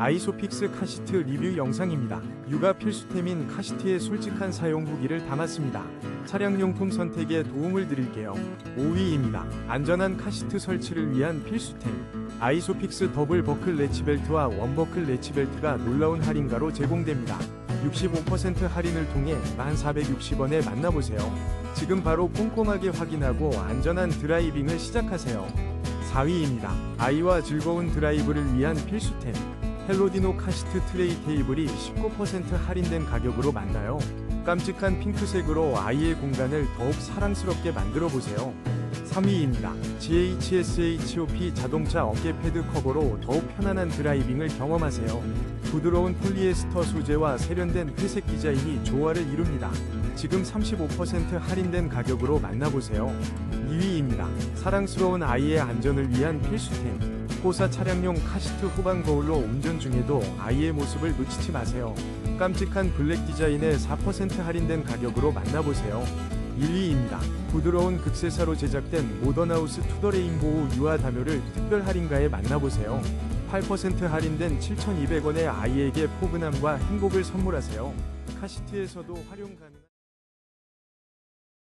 아이소픽스 카시트 리뷰 영상입니다. 육아 필수템인 카시트의 솔직한 사용 후기를 담았습니다. 차량용품 선택에 도움을 드릴게요. 5위입니다. 안전한 카시트 설치를 위한 필수템. 아이소픽스 더블 버클 레치벨트와 원버클 레치벨트가 놀라운 할인가로 제공됩니다. 65% 할인을 통해 1,460원에 만나보세요. 지금 바로 꼼꼼하게 확인하고 안전한 드라이빙을 시작하세요. 4위입니다. 아이와 즐거운 드라이브를 위한 필수템. 헬로디노 카시트 트레이 테이블이 19% 할인된 가격으로 만나요. 깜찍한 핑크색으로 아이의 공간을 더욱 사랑스럽게 만들어 보세요. 3위입니다. GHSHOP 자동차 어깨 패드 커버로 더욱 편안한 드라이빙을 경험하세요. 부드러운 폴리에스터 소재와 세련된 회색 디자인이 조화를 이룹니다. 지금 35% 할인된 가격으로 만나보세요. 2위입니다. 사랑스러운 아이의 안전을 위한 필수템. 호사 차량용 카시트 후방 거울로 운전 중에도 아이의 모습을 놓치지 마세요. 깜찍한 블랙 디자인의 4% 할인된 가격으로 만나보세요. 1위입니다. 부드러운 극세사로 제작된 모던하우스 투더 레인보우 유아 담요를 특별 할인가에 만나보세요. 8% 할인된 7,200원의 아이에게 포근함과 행복을 선물하세요. 카시트에서도 활용 가능한